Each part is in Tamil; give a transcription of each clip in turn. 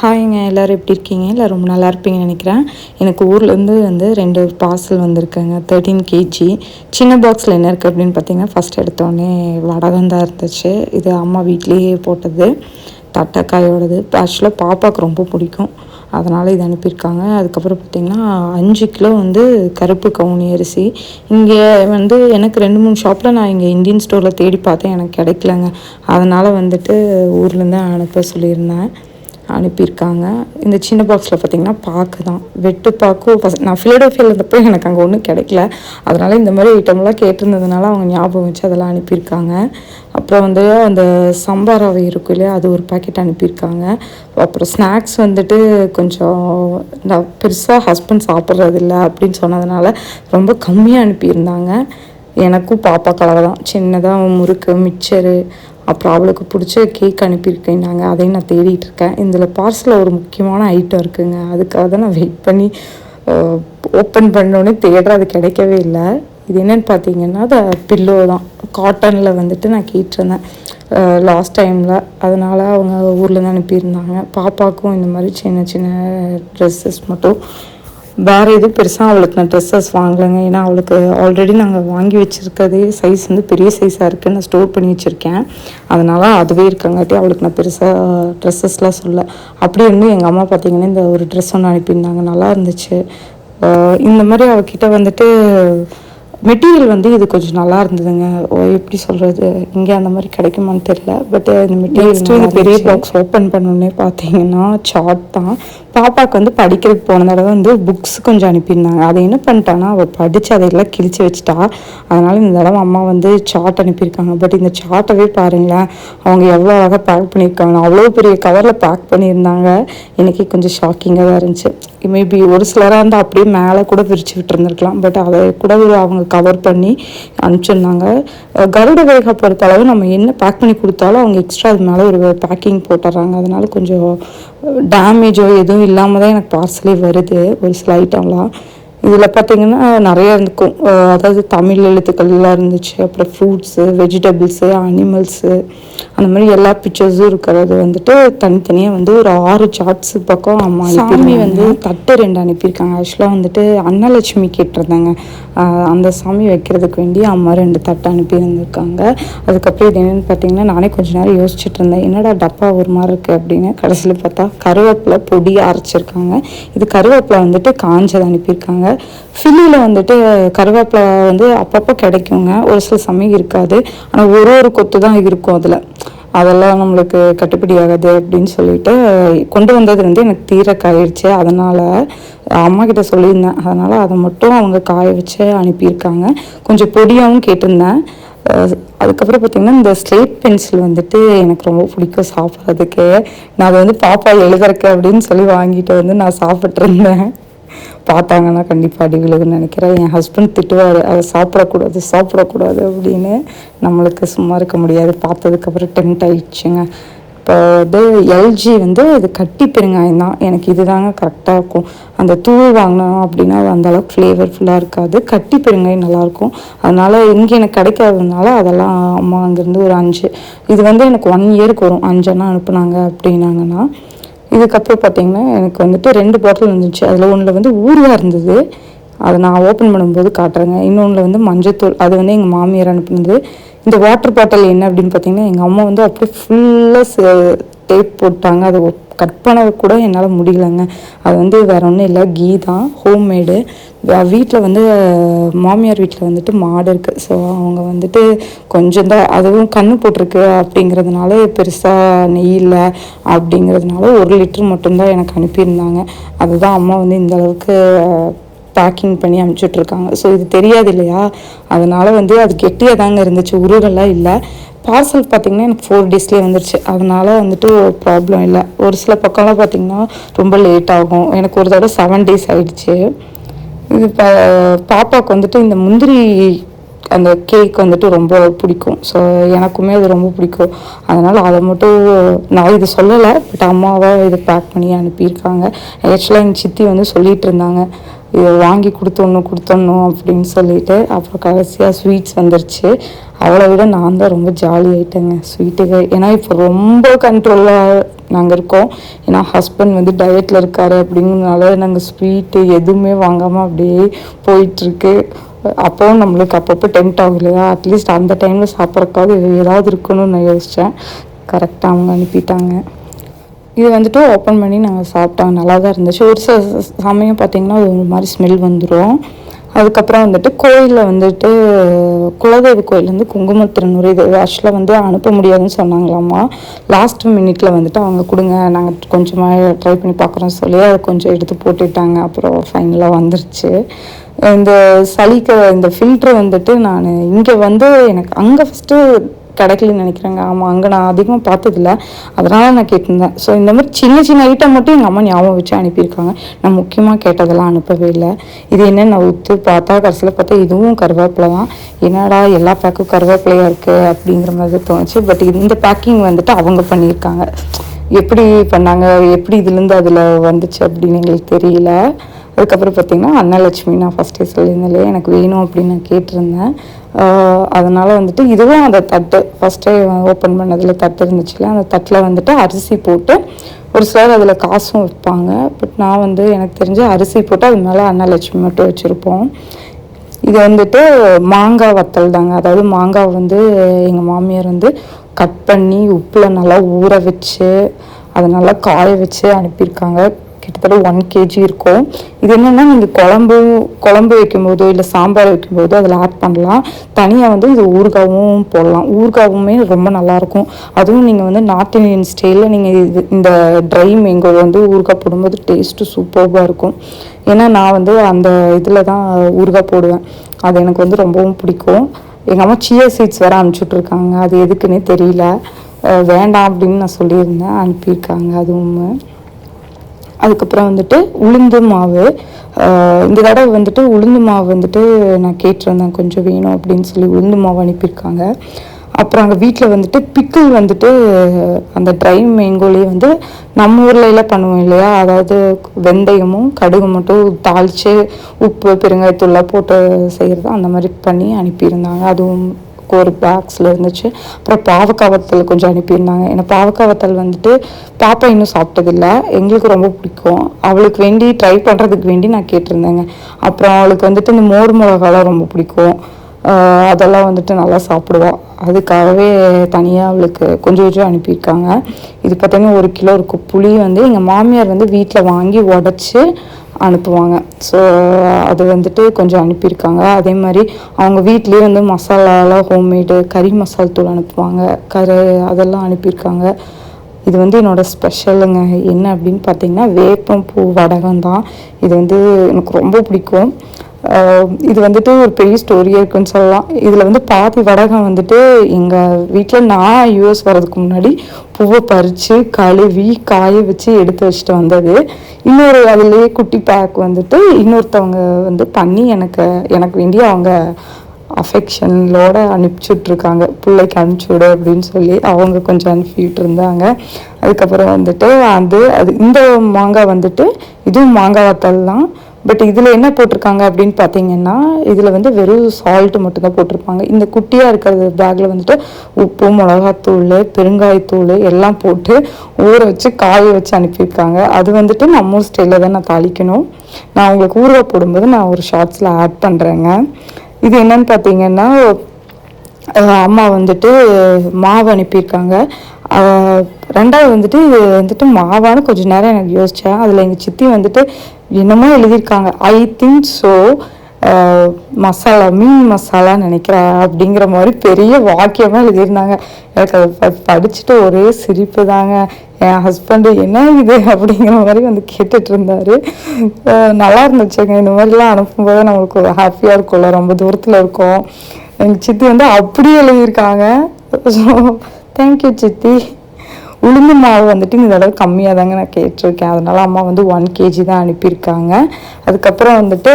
ஹாய்ங்க எல்லோரும் எப்படி இருக்கீங்க? இல்லை ரொம்ப நல்லா இருப்பீங்கன்னு நினைக்கிறேன். எனக்கு ஊர்லேருந்து வந்து ரெண்டு பார்சல் வந்திருக்குங்க. தேர்ட்டீன் கேஜி சின்ன பாக்ஸில் என்ன இருக்குது அப்படின்னு பார்த்தீங்கன்னா ஃபஸ்ட் எடுத்தோடனே வடகம் தான் இருந்துச்சு. இது அம்மா வீட்லேயே போட்டது. தட்டைக்காயோடது. ஆக்சுவலாக பாப்பாவுக்கு ரொம்ப பிடிக்கும். அதனால் இது அனுப்பியிருக்காங்க. அதுக்கப்புறம் பார்த்திங்கன்னா அஞ்சு கிலோ வந்து கருப்பு கவுனி அரிசி. இங்கே வந்து எனக்கு ரெண்டு மூணு ஷாப்பில் நான் இங்கே இந்தியன் ஸ்டோரில் தேடி பார்த்தேன். எனக்கு கிடைக்கலங்க. அதனால் வந்துட்டு ஊர்லேருந்து அனுப்ப சொல்லியிருந்தேன். அனுப்பியிருக்காங்க. இந்த சின்ன பாக்ஸில் பார்த்திங்கன்னா பாக்கு தான். வெட்டு பாக்கும். ஃபஸ்ட் நான் ஃபிலடோஃபியில் இருந்தப்போ எனக்கு அங்கே ஒன்றும் கிடைக்கல. அதனால் இந்த மாதிரி ஐட்டம்லாம் கேட்டிருந்ததுனால அவங்க ஞாபகம் வச்சு அதெல்லாம் அனுப்பியிருக்காங்க. அப்புறம் வந்து அந்த சம்பார் ரவை இருக்கும் இல்லையா அது ஒரு பாக்கெட் அனுப்பியிருக்காங்க. அப்புறம் ஸ்நாக்ஸ் வந்துட்டு கொஞ்சம் நான் பெருசாக ஹஸ்பண்ட் சாப்பிட்றதில்ல அப்படின்னு சொன்னதுனால ரொம்ப கம்மியாக அனுப்பியிருந்தாங்க. எனக்கும் பாப்பா கலவை தான். சின்னதாக முறுக்கு மிக்சரு அப்புறம் அவளுக்கு பிடிச்ச கேக் அனுப்பியிருக்கேன். நாங்கள் அதையும் நான் தேடிட்டு இருக்கேன். இதில் பார்சலில் ஒரு முக்கியமான ஐட்டம் இருக்குங்க. அதுக்காக தான் நான் வெயிட் பண்ணி ஓப்பன் பண்ணோன்னே தேடுற அது கிடைக்கவே இல்லை. இது என்னென்னு பார்த்தீங்கன்னா அது பில்லோ தான். காட்டனில் வந்துட்டு நான் கேட்டிருந்தேன். லாஸ்ட் டைமில் அதனால் அவங்க ஊர்லேருந்து அனுப்பியிருந்தாங்க. பாப்பாவுக்கும் இந்த மாதிரி சின்ன சின்ன ட்ரெஸ்ஸஸ் மட்டும். வேறு எதுவும் பெருசாக அவளுக்கு நான் ட்ரெஸ்ஸஸ் வாங்கலைங்க. ஏன்னா அவளுக்கு ஆல்ரெடி நாங்கள் வாங்கி வச்சுருக்கதே சைஸ் வந்து பெரிய சைஸாக இருக்குது நான் ஸ்டோர் பண்ணி வச்சுருக்கேன். அதனால் அதுவே இருக்கங்காட்டி அவளுக்கு நான் பெருசாக ட்ரெஸ்ஸஸ்லாம் சொல்ல அப்படி இருந்து எங்கள் அம்மா பார்த்தீங்கன்னா இந்த ஒரு ட்ரெஸ் ஒன்று அனுப்பியிருந்தாங்க. நல்லா இருந்துச்சு. இந்த மாதிரி அவகிட்ட வந்துட்டு மெட்டீரியல் வந்து இது கொஞ்சம் நல்லா இருந்ததுங்க. எப்படி சொல்கிறது இங்கே அந்த மாதிரி கிடைக்குமான்னு தெரியல. பட் இந்த மெட்டீரியல் பெரிய பாக்ஸ் ஓப்பன் பண்ணோடனே பார்த்தீங்கன்னா சார்ட் தான். பாப்பாவுக்கு வந்து படிக்கிறதுக்கு போன தடவை வந்து புக்ஸ் கொஞ்சம் அனுப்பியிருந்தாங்க. அதை என்ன பண்ணிட்டான்னா அவள் படித்து அதையெல்லாம் கிழிச்சு வச்சுட்டா. அதனால் இந்த தடவை அம்மா வந்து சார்ட் அனுப்பியிருக்காங்க. பட் இந்த சார்ட்டவே பாருங்களேன். அவங்க எவ்வளோ அழகாக பேக் பண்ணியிருக்காங்க. அவ்வளோ பெரிய கவரில் பேக் பண்ணியிருந்தாங்க. எனக்கே கொஞ்சம் ஷாக்கிங்காக தான் இருந்துச்சு. மேபி ஒரு சிலராக இருந்தால் அப்படியே மேலே கூட பிரித்து விட்டுருந்துருக்கலாம். பட் அதை கூட ஒரு அவங்க கவர் பண்ணி அனுப்பிச்சிருந்தாங்க. கருட வேகா பொறுத்தளவு நம்ம என்ன பேக் பண்ணி கொடுத்தாலும் அவங்க எக்ஸ்ட்ரா அது மேலே ஒரு பேக்கிங் போட்டுடுறாங்க அதனால கொஞ்சம் டேமேஜோ எதுவும் இல்லாமல் தான் எனக்கு பார்சலே வருது. ஒரு சில ஐட்டம்லாம் இதில் பார்த்தீங்கன்னா நிறைய இருக்கும். அதாவது தமிழ் எழுத்துக்கள்லாம் இருந்துச்சு. அப்புறம் ஃப்ரூட்ஸு வெஜிடபிள்ஸு அனிமல்ஸு அந்த மாதிரி எல்லா பிக்சர்ஸும் இருக்கிறது வந்துட்டு தனித்தனியாக வந்து ஒரு ஆறு சார்ட்ஸு பக்கம் அம்மா சாமி வந்து தட்டு ரெண்டு அனுப்பியிருக்காங்க. ஆக்சுவலாக வந்துட்டு அன்னலட்சுமி கேட்டிருந்தாங்க. அந்த சாமி வைக்கிறதுக்கு வேண்டி அம்மா ரெண்டு தட்டை அனுப்பியிருந்திருக்காங்க அதுக்கப்புறம் இது என்னென்னு பார்த்தீங்கன்னா நானே கொஞ்ச நேரம் யோசிச்சுட்டு இருந்தேன். என்னடா டப்பா ஒரு மாதிரி இருக்குது அப்படின்னு கடைசியில் பார்த்தா கருவேப்பிலை பொடியாக அரைச்சிருக்காங்க. இது கருவேப்பிலை வந்துட்டு காஞ்சதை அனுப்பியிருக்காங்க. ஃபில்லியில் வந்துட்டு கருவேப்பிலை வந்து அப்பப்போ கிடைக்குங்க. ஒரு சில சமயம் இருக்காது. ஆனால் ஒரு ஒரு கொத்து தான் இருக்கும் அதில். அதெல்லாம் நம்மளுக்கு கட்டுப்படி ஆகாது அப்படின்னு சொல்லிட்டு கொண்டு வந்தது வந்து எனக்கு தீர காயிடுச்சு அதனால் அம்மா கிட்ட சொல்லியிருந்தேன். அதனால் அதை மட்டும் அவங்க காய வச்சு அனுப்பியிருக்காங்க. கொஞ்சம் பொடியாகவும் கேட்டிருந்தேன். அதுக்கப்புறம் பார்த்திங்கன்னா இந்த ஸ்லேட் பென்சில் வந்துட்டு எனக்கு ரொம்ப பிடிக்கும் சாப்பிட்றதுக்கு. நான் அதை வந்து பாப்பா எழுதுறக்கு அப்படின்னு சொல்லி வாங்கிட்டு வந்து நான் சாப்பிட்ருந்தேன் பார்த்தாங்கன்னா கண்டிப்பாக அடி நினைக்கிறேன். என் ஹஸ்பண்ட் திட்டுவார் அதை சாப்பிடக்கூடாது சாப்பிடக்கூடாது அப்படின்னு. நம்மளுக்கு சும்மா இருக்க முடியாது. பார்த்ததுக்கப்புறம் டென்ட் ஆயிடுச்சுங்க. இப்போ வந்து எல்ஜி வந்து இது கட்டி பெருங்காயம் தான். எனக்கு இதுதாங்க கரெக்டாக இருக்கும். அந்த தூள் வாங்கினோம் அப்படின்னா அது அந்தளவுக்கு ஃப்ளேவர்ஃபுல்லாக இருக்காது. கட்டி பெருங்காயம் நல்லாயிருக்கும். அதனால் இங்கே எனக்கு கிடைக்காததுனால அதெல்லாம் அம்மா அங்கேருந்து ஒரு அஞ்சு. இது வந்து எனக்கு ஒன் இயருக்கு வரும். அஞ்செண்ணா அனுப்புனாங்க அப்படின்னாங்கன்னா இதுக்கப்புறம் பார்த்தீங்கன்னா எனக்கு வந்துட்டு ரெண்டு பாட்டில் வந்துச்சு அதில் ஒன்றில் வந்து ஊறுகாய் இருந்தது. அதை நான் ஓப்பன் பண்ணும்போது காட்டுறேங்க. இன்னொன்றில் வந்து மஞ்சத்தூள். அது வந்து எங்கள் மாமியார் அனுப்புனது. இந்த வாட்டர் பாட்டில் என்ன அப்படின்னு பார்த்தீங்கன்னா எங்கள் அம்மா வந்து அப்படியே ஃபுல்லாக டேப் போட்டாங்க. அதை கட் பண்ண கூட என்னால் முடியலங்க. அது வந்து வேற ஒன்றும் இல்லை. கீ தான் ஹோம்மேடு வீட்டில் வந்து மாமியார் வீட்டில் வந்துட்டு மாடு இருக்குது ஸோ அவங்க வந்துட்டு கொஞ்சம் தான் அதுவும் கண்ணு போட்டிருக்கு அப்படிங்கிறதுனால பெருசாக நெய் இல்லை அப்படிங்கிறதுனால ஒரு லிட்டர் மட்டும்தான் எனக்கு அனுப்பியிருந்தாங்க. அதுதான் அம்மா வந்து இந்த அளவுக்கு பேக்கிங் பண்ணி அனுப்பிச்சுட்ருக்காங்க ஸோ இது தெரியாது இல்லையா? அதனால் வந்து அது கெட்டியாக தாங்க இருந்துச்சு. உருகெல்லாம் இல்லை. பார்சல் பார்த்திங்கன்னா எனக்கு ஃபோர் டேஸ்லேயே வந்துருச்சு. அதனால் வந்துட்டு ப்ராப்ளம் இல்லை. ஒரு சில பக்கம்லாம் பார்த்திங்கன்னா ரொம்ப லேட் ஆகும். எனக்கு ஒரு தடவை செவன் டேஸ் ஆகிடுச்சு இது இப்போ பாப்பாவுக்கு வந்துட்டு இந்த முந்திரி அந்த கேக் வந்துட்டு ரொம்ப பிடிக்கும். ஸோ எனக்குமே அது ரொம்ப பிடிக்கும். அதனால் அதை மட்டும் நான் இது சொல்லலை. பட் அம்மாவாக இதை பேக் பண்ணி அனுப்பியிருக்காங்க. ஆக்சுவலாக எங்கள் சித்தி வந்து சொல்லிகிட்டு இருந்தாங்க. இதை வாங்கி கொடுத்தோணும் கொடுத்தோணும் அப்படின்னு சொல்லிட்டு அப்புறம் கடைசியாக ஸ்வீட்ஸ் வந்துருச்சு. அவளை விட நான் தான் ரொம்ப ஜாலி ஆகிட்டேங்க ஸ்வீட்டுக்கு ஏன்னா இப்போ ரொம்ப கண்ட்ரோலாக நாங்கள் இருக்கோம். ஏன்னா ஹஸ்பண்ட் வந்து டயட்டில் இருக்காரு அப்படிங்கிறதுனால நாங்கள் ஸ்வீட்டு எதுவுமே வாங்காமல் அப்படியே போயிட்டுருக்கு. அப்போவும் நம்மளுக்கு அப்பப்போ டெம்ட் ஆகும் இல்லையா? அட்லீஸ்ட் அந்த டைமில் சாப்பிட்றக்காவது ஏதாவது இருக்கணும்னு நான் யோசித்தேன் கரெக்டாக அவங்க அனுப்பிட்டாங்க. இது வந்துட்டு ஓப்பன் பண்ணி நாங்கள் சாப்பிட்டோம். நல்லா தான் இருந்துச்சு. ஒரு சில ச- சமயம் பார்த்தீங்கன்னா ஒரு மாதிரி ஸ்மெல் வந்துடும் அதுக்கப்புறம் வந்துட்டு கோயிலில் வந்துட்டு குலதெய்வ கோயிலேருந்து குங்குமத்திருநூறு இது ஆக்சுவலாக வந்து அனுப்ப முடியாதுன்னு சொன்னாங்களாமா லாஸ்ட் மினிட்ல வந்துட்டு அவங்க கொடுங்க நாங்கள் கொஞ்சமாக ட்ரை பண்ணி பார்க்குறோம் சொல்லி அதை கொஞ்சம் எடுத்து போட்டுட்டாங்க. அப்புறம் ஃபைனலாக வந்துருச்சு. இந்த சளிக்க இந்த ஃபில்ட்ரு வந்துட்டு நான் இங்கே வந்து எனக்கு அங்கே ஃபஸ்ட்டு கிடைக்கலன்னு நினைக்கிறேங்க. ஆமாம் அங்கே நான் அதிகமாக பார்த்ததில்ல. அதனால் நான் கேட்டிருந்தேன். ஸோ இந்த மாதிரி சின்ன சின்ன ஐட்டம் மட்டும் எங்கள் அம்மா ஞாபகம் வச்சு அனுப்பியிருக்காங்க. நான் முக்கியமாக கேட்டதெல்லாம் அனுப்பவே இல்லை. இது என்ன நான் உத்து பார்த்தா கடைசியில் பார்த்தா இதுவும் கருவேப்பிலை தான். என்னடா எல்லா பேக்கும் கருவேப்பிலையாக இருக்குது அப்படிங்கிற மாதிரி தோணுச்சு. பட் இந்த பேக்கிங் வந்துட்டு அவங்க பண்ணியிருக்காங்க. எப்படி பண்ணாங்க? எப்படி இதுலேருந்து அதில் வந்துச்சு அப்படின்னு எங்களுக்கு தெரியல. அதுக்கப்புறம் பார்த்தீங்கன்னா அன்னலட்சுமி நான் ஃபஸ்ட்டே சொல்லியிருந்தேன் எனக்கு வேணும் அப்படின்னு நான் கேட்டிருந்தேன். அதனால் வந்துட்டு இதுவும் அந்த தட்டு. ஃபஸ்ட்டே ஓப்பன் பண்ணதில் தட்டு இருந்துச்சுல அந்த தட்டில் வந்துட்டு அரிசி போட்டு ஒரு சிலர் அதில் காசும் வைப்பாங்க பட் நான் வந்து எனக்கு தெரிஞ்சு அரிசி போட்டு அது மேலே அன்னலட்சுமி மட்டும் வச்சுருப்போம். இது வந்துட்டு மாங்காய் வத்தல் தாங்க. அதாவது மாங்காய் வந்து எங்கள் மாமியார் வந்து கட் பண்ணி உப்பில் நல்லா ஊற வச்சு அதை நல்லா காய வச்சு அனுப்பியிருக்காங்க. கிட்டத்தட்ட ஒன் கேஜி இருக்கும். இது என்னென்னா நீங்கள் குழம்பு குழம்பு வைக்கும்போதோ இல்லை சாம்பார் வைக்கும்போதோ அதில் ஆட் பண்ணலாம். தனியாக வந்து இது ஊறுகாவும் போடலாம். ஊறுகாவுமே ரொம்ப நல்லாயிருக்கும் அதுவும் நீங்கள் வந்து நார்த் இந்தியன் ஸ்டைலில் நீங்கள் இது இந்த ட்ரை மேங்கோ வந்து ஊறுகாய் போடும்போது டேஸ்ட்டு சூப்பராக இருக்கும். ஏன்னா நான் வந்து அந்த இதில் தான் ஊறுகாய் போடுவேன். அது எனக்கு வந்து ரொம்பவும் பிடிக்கும். எங்கள் அம்மா சியா சீட்ஸ் வேறு அனுப்பிச்சுட்ருக்காங்க. அது எதுக்குன்னே தெரியல. வேண்டாம் அப்படின்னு நான் சொல்லியிருந்தேன். அனுப்பியிருக்காங்க. அதுவும் அதுக்கப்புறம் வந்துட்டு உளுந்து மாவு. இந்த தடவை வந்துட்டு உளுந்து மாவு வந்துட்டு நான் கேட்டிருந்தேன் கொஞ்சம் வேணும் அப்படின்னு சொல்லி உளுந்து மாவு அனுப்பியிருக்காங்க. அப்புறம் அங்கே வீட்டில் வந்துட்டு பிக்கிள் வந்துட்டு அந்த ட்ரை மேங்கோலேயே வந்து நம்ம ஊர்ல எல்லாம் பண்ணுவோம் இல்லையா? அதாவது வெந்தயமும் கடுகு மட்டும் தாளித்து உப்பு பெருங்காயத்தூள்லாம் போட்டு செய்கிறது அந்த மாதிரி பண்ணி அனுப்பியிருந்தாங்க. அதுவும் ஒரு பாக்ஸில் இருந்துச்சு. அப்புறம் பாவக்காய் வத்தல் கொஞ்சம் அனுப்பியிருந்தாங்க. ஏன்னா பாவக்காய் வத்தல் வந்துட்டு பாப்பா இன்னும் சாப்பிட்டதில்ல. எங்களுக்கு ரொம்ப பிடிக்கும். அவளுக்கு வேண்டி ட்ரை பண்ணுறதுக்கு வேண்டி நான் கேட்டிருந்தேங்க. அப்புறம் அவளுக்கு வந்துட்டு இந்த மோர் மிளகாலாம் ரொம்ப பிடிக்கும். அதெல்லாம் வந்துட்டு நல்லா சாப்பிடுவோம் அதுக்காகவே தனியாக அவளுக்கு கொஞ்சம் கொஞ்சம் அனுப்பியிருக்காங்க. இது பார்த்தீங்கன்னா ஒரு கிலோ இருக்கும் புளி வந்து எங்கள் மாமியார் வந்து வீட்டில் வாங்கி உடச்சி அனுப்புவாங்க. ஸோ அது வந்துட்டு கொஞ்சம் அனுப்பியிருக்காங்க. அதே மாதிரி அவங்க வீட்லேயே வந்து மசாலாலாம் ஹோம்மேடு கறி மசால் தூள் அனுப்புவாங்க. கரு அதெல்லாம் அனுப்பியிருக்காங்க. இது வந்து என்னோடய ஸ்பெஷலுங்க என்ன அப்படின்னு பார்த்தீங்கன்னா வேப்பம் பூ வடகம் தான். இது வந்து எனக்கு ரொம்ப பிடிக்கும். இது வந்துட்டு ஒரு பெரிய ஸ்டோரியாக இருக்குன்னு சொல்லலாம். இதில் வந்து பாதி வடகம் வந்துட்டு எங்கள் வீட்டில் நான் யூஎஸ் வர்றதுக்கு முன்னாடி பூவை பறித்து கழுவி காய வச்சு எடுத்து வச்சுட்டு வந்தது. இன்னொரு அதுலேயே குட்டி பேக் வந்துட்டு இன்னொருத்தவங்க வந்து பண்ணி எனக்கு எனக்கு வேண்டி அவங்க அஃபெக்ஷனோட அனுப்பிச்சுட்ருக்காங்க. பிள்ளைக்கு அனுப்பிச்சுடு அப்படின்னு சொல்லி அவங்க கொஞ்சம் அனுப்பிட்டு இருந்தாங்க. அதுக்கப்புறம் வந்துட்டு அது அது இந்த மாங்காய் வந்துட்டு இதுவும் மாங்காய் வத்தல் தான். பட் இதில் என்ன போட்டிருக்காங்க அப்படின்னு பார்த்தீங்கன்னா இதில் வந்து வெறும் சால்ட்டு மட்டும்தான் போட்டிருப்பாங்க. இந்த குட்டியாக இருக்கிற பேக்கில் வந்துட்டு உப்பு மிளகாத்தூள் பெருங்காயத்தூள் எல்லாம் போட்டு ஊற வச்சு காய வச்சு அனுப்பியிருக்காங்க. அது வந்துட்டு நம்ம ஊர் ஸ்டைலில் தான் நான் தாளிக்கணும். நான் உங்களுக்கு ஊறுகாய் போடும்போது நான் ஒரு ஷார்ட்ஸில் ஆட் பண்ணுறேங்க இது என்னன்னு பார்த்தீங்கன்னா அம்மா வந்துட்டு மாவு அனுப்பியிருக்காங்க. ரெண்டாவது வந்துட்டு இது வந்துட்டு மாவான்னு கொஞ்சம் நேரம் எனக்கு யோசித்தேன் அதில் எங்கள் சித்தி வந்துட்டு என்னமோ எழுதியிருக்காங்க. ஐ திங்க் ஸோ மசாலா மீன் மசாலா நினைக்கிறேன் அப்படிங்கிற மாதிரி பெரிய வாக்கியமாக எழுதியிருந்தாங்க. எனக்கு அதை ப- படிச்சுட்டு ஒரே சிரிப்பு தாங்க. என் ஹஸ்பண்டு என்ன இது அப்படிங்கிற மாதிரி வந்து கேட்டுட்டு இருந்தாரு. நல்லா இருந்துச்சுங்க. இந்த மாதிரிலாம் அனுப்பும்போது நம்மளுக்கு ஒரு ஹாப்பியாக இருக்கும்ல. ரொம்ப தூரத்தில் இருக்கோம். எங்கள் சித்தி வந்து அப்படியே எழுதியிருக்காங்க. ஸோ தேங்க்யூ சித்தி. உளுந்து மாவு வந்துட்டு இந்த தடவை கம்மியாக தாங்க நான் கேட்டிருக்கேன். அதனால அம்மா வந்து ஒன் கேஜி தான் அனுப்பியிருக்காங்க. அதுக்கப்புறம் வந்துட்டு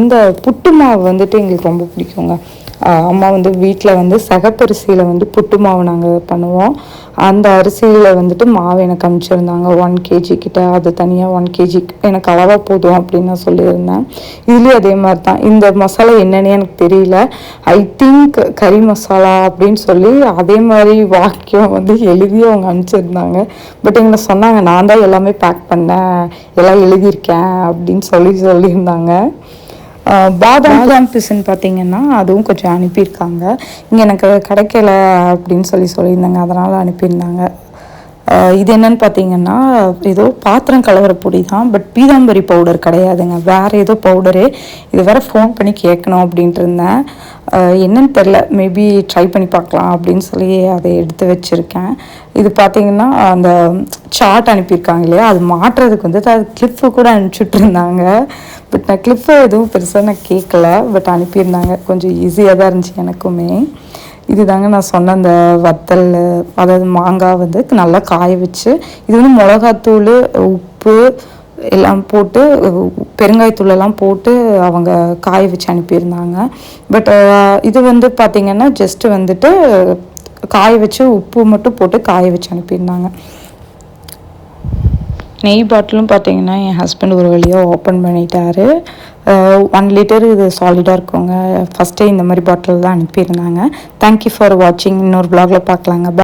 இந்த புட்டு மாவு வந்துட்டு எங்களுக்கு ரொம்ப பிடிக்குங்க. அம்மா வந்து வீட்டில் வந்து சகப்பரிசியில் வந்து புட்டு மாவு நாங்கள் பண்ணுவோம். அந்த அரிசியில் வந்துட்டு மாவு எனக்கு அனுப்பிச்சிருந்தாங்க. ஒன் கேஜி கிட்ட. அது தனியாக ஒன் கேஜி எனக்கு அளவாக போதும் அப்படின்னு நான் சொல்லியிருந்தேன். இதுலேயும் அதே மாதிரி தான் இந்த மசாலா என்னன்னு எனக்கு தெரியல. ஐ திங்க் கறி மசாலா அப்படின்னு சொல்லி அதே மாதிரி வாக்கியம் வந்து எழுதி அவங்க அனுப்பிச்சிருந்தாங்க. பட் எங்களை சொன்னாங்க நான் தான் எல்லாமே பேக் பண்ணேன். எல்லாம் எழுதியிருக்கேன். அப்படின்னு சொல்லி சொல்லியிருந்தாங்க. பாதாம் பிசுன்னு பார்த்தீங்கன்னா அதுவும் கொஞ்சம் அனுப்பியிருக்காங்க. இங்கே எனக்கு கிடைக்கல அப்படின்னு சொல்லி சொல்லியிருந்தாங்க. அதனால் அனுப்பியிருந்தாங்க. இது என்னன்னு பார்த்தீங்கன்னா ஏதோ பாத்திரம் கலவர பொடி தான். பட் பீதாம்பரி பவுடர் கிடையாதுங்க. வேறு ஏதோ பவுடரு இது வேற ஃபோன் பண்ணி கேட்கணும் அப்படின்ட்டு இருந்தேன். என்னன்னு தெரில மேபி ட்ரை பண்ணி பார்க்கலாம் அப்படின்னு சொல்லி அதை எடுத்து வச்சுருக்கேன். இது பார்த்தீங்கன்னா அந்த சார்ட் அனுப்பியிருக்காங்க இல்லையா? அது மாட்டுறதுக்கு வந்து அது கிளிப்பு கூட அனுப்பிச்சுட்ருந்தாங்க பட் நான் கிளிப்பு எதுவும் பெருசாக நான் கேட்கல. பட் அனுப்பியிருந்தாங்க. கொஞ்சம் ஈஸியாக தான் இருந்துச்சு எனக்குமே. இதுதாங்க நான் சொன்ன அந்த வத்தல் அதாவது மாங்காய் வந்து நல்லா காய வச்சு இது வந்து மிளகாத்தூள் உப்பு எல்லாம் போட்டு பெருங்காயத்தூள் எல்லாம் போட்டு அவங்க காய வச்சு அனுப்பியிருந்தாங்க. பட் இது வந்து பார்த்திங்கன்னா ஜஸ்ட்டு வந்துட்டு காய வச்சு உப்பு மட்டும் போட்டு காய வச்சு அனுப்பியிருந்தாங்க. நெய் பாட்டிலும் பார்த்தீங்கன்னா என் ஹஸ்பண்ட் ஒரு வழியாக ஓப்பன் பண்ணிட்டாரு. ஒன் லிட்டர் இது சாலிடாக இருக்குங்க. ஃபஸ்ட்டே இந்த மாதிரி பாட்டில் தான் அனுப்பியிருந்தாங்க. தேங்க்யூ ஃபார் வாட்சிங் இன்னொரு vlogல பார்க்கலாங்க